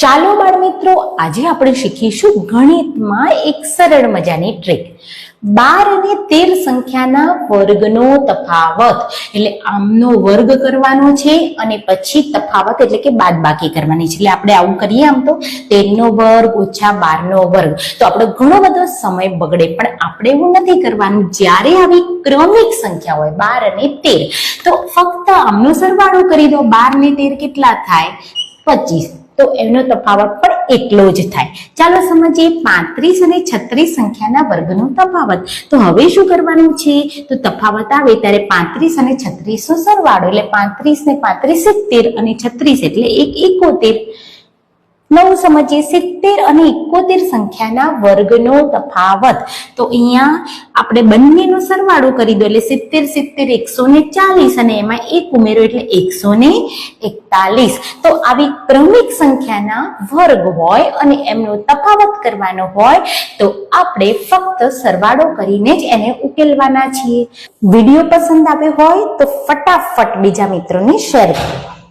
ચાલો બાળ મિત્રો આજે આપણે શીખીશું ગણિતમાં એક સરળ મજાની ટ્રીક બાર અને તેર સંખ્યાના વર્ગનો તફાવત. એટલે આમનો વર્ગ કરવાનો છે અને પછી તફાવત એટલે કે બાદબાકી કરવાની છે. એટલે આપણે આવું કરીએ આમ તો. તેરનો વર્ગ ઓછા બારનો વર્ગ. તો આપણો ઘણો બધો સમય બગડે, પણ આપણે એવું નથી કરવાનું. જ્યારે આવી ક્રમિક સંખ્યા હોય, બાર અને તેર, તો ફક્ત આમનો સરવાળો કરી દો. બાર ને તેર કેટલા થાય? પચીસ. તો એનો તફાવત પણ એટલો જ થાય. ચાલો સમજીએ પાંત્રીસ અને છત્રીસ સંખ્યાના વર્ગનો તફાવત. તો હવે શું કરવાનું છે? તો તફાવત આવે ત્યારે પાંત્રીસ અને છત્રીસ નો સરવાળો એટલે પાંત્રીસ ને પાંત્રીસ સિત્તેર અને છત્રીસ એટલે એક એકોતેર. નવું સમજીએ સિત્તેર અને એકોતેર સંખ્યાના વર્ગનો તફાવત. તો અહીંયા આપણે બંનેનો સરવાળો કરી દો એટલે સિત્તેર સિત્તેર, એકસો ને ચાલીસ અને એમાં એક ઉમેરો એટલે એકસો ને એકતાલીસ. તો આવી ક્રમિક સંખ્યાના વર્ગ હોય અને એમનો તફાવત કરવાનો હોય, તો આપણે ફક્ત સરવાળો કરીને જ એને ઉકેલવાના છીએ. વીડિયો પસંદ આવ્યો હોય તો ફટાફટ બીજા મિત્રોને શેર કરો.